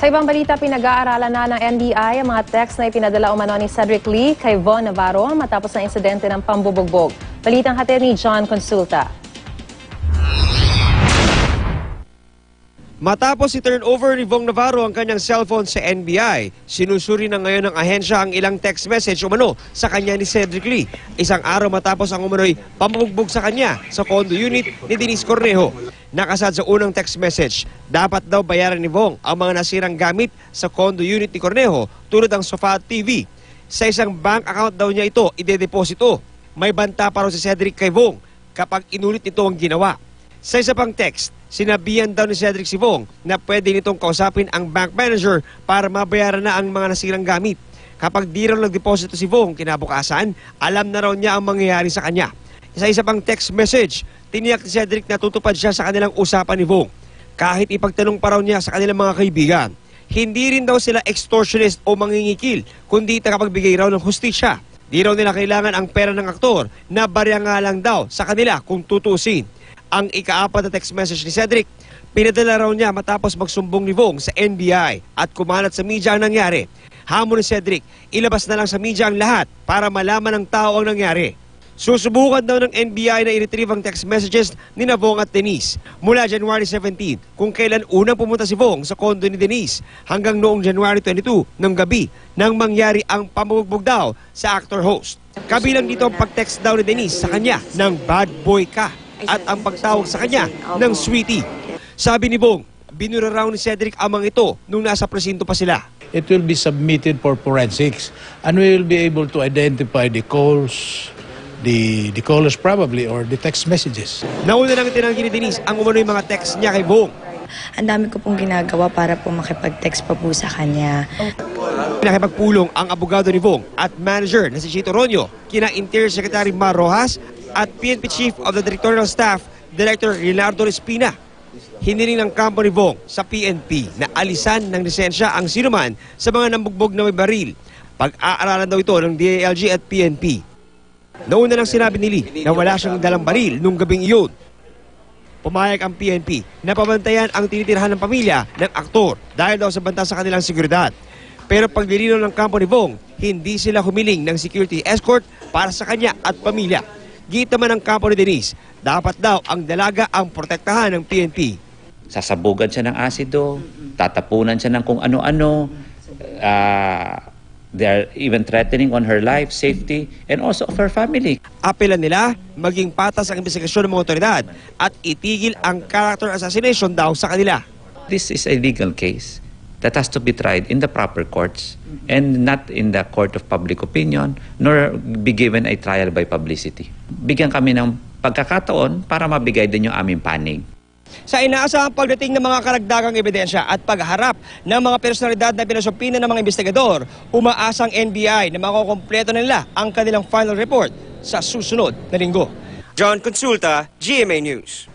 Sa ibang balita, pinag-aaralan na ng NBI ang mga text na ipinadala umano ni Cedric Lee kay Von Navarro matapos ng insidente ng pambubugbog. Balitang hatid ni John Consulta. Matapos i-turnover ni Vong Navarro ang kanyang cellphone sa NBI, sinusuri na ngayon ng ahensya ang ilang text message umano sa kanya ni Cedric Lee. Isang araw matapos ang umano'y pamubugbog sa kanya sa condo unit ni Denise Cornejo. Nakasad sa unang text message, dapat daw bayaran ni Vong ang mga nasirang gamit sa condo unit ni Cornejo tulad ng sofa at TV. Sa isang bank account daw niya ito idedeposito. May banta pa raw si Cedric kay Vong kapag inulit nito ang ginawa. Sa isa pang text, sinabihan daw ni Cedric Sivong na pwede nitong kausapin ang bank manager para mabayaran na ang mga nasirang gamit. Kapag di raw nagdeposito si Vong kinabukasan, alam na raw niya ang mangyayari sa kanya. Sa isa pang text message, tiniyak ni Cedric na tutupad siya sa kanilang usapan ni Vong. Kahit ipagtanong pa raw niya sa kanilang mga kaibigan, hindi rin daw sila extortionist o mangingikil, kundi tagapagbigay raw ng hustisya. Di raw nila kailangan ang pera ng aktor na barya nga lang daw sa kanila kung tutusin ang ikaapat na text message ni Cedric. Pinadala raw niya matapos magsumbong ni Vong sa NBI at kumalat sa media ang nangyari. Hamon ni Cedric, ilabas na lang sa media ang lahat para malaman ng tao ang nangyari. Susubukan daw ng NBI na i-retrieve ang text messages ni na Vong at Denise mula January 17 kung kailan unang pumunta si Vong sa kondo ni Denise hanggang noong January 22 ng gabi nang mangyari ang pamubugbog daw sa actor-host. Kabilang dito ang pag-text daw ni Denise sa kanya ng bad boy ka at ang pagtawag sa kanya ng sweetie. Sabi ni Bong, binura raw ni Cedric amang ito nung nasa presinto pa sila. it will be submitted for forensics and we will be able to identify the calls, the, the callers probably or the text messages. Nauna nang tinanggi ni Denise ang umano'y mga text niya kay Bong. Ang dami ko pong ginagawa para po makipag-text pa po sa kanya. Nakipagpulong ang abogado ni Bong at manager na si Chito Ronyo, kina Interior Secretary Mar Rojas at PNP Chief of the Directorial Staff, Director Leonardo Respina. Hiniling ng kampo ni Bong sa PNP na alisan ng lisensya ang sinuman sa mga nambugbog na may baril. Pag-aaralan daw ito ng DALG at PNP. Nauna nang sinabi ni Lee na wala siyang dalang baril nung gabing iyon. Pumayag ang PNP na pabantayan ang tinitirhan ng pamilya ng aktor dahil daw sa banta sa kanilang seguridad. Pero paglilino ng kampo ni Bong, hindi sila humiling ng security escort para sa kanya at pamilya. Gita man ang kampo ni Denise, dapat daw ang dalaga ang protektahan ng PNP. sasabugan siya ng asido, tatapunan siya ng kung ano-ano. ah, they are even threatening on her life, safety, and also of her family. Apelan nila, maging patas ang investigasyon ng mga otoridad at itigil ang character assassination daw sa kanila. This is a legal case that has to be tried in the proper courts and not in the court of public opinion nor be given a trial by publicity. Bigyan kami ng pagkakataon para mabigay din yung aming panig. Sa inaasahang pagdating ng mga karagdagang ebidensya at pagharap ng mga personalidad na pinasumpina ng mga investigador, umaasang NBI na makukompleto nila ang kanilang final report sa susunod na linggo. John Consulta, GMA News.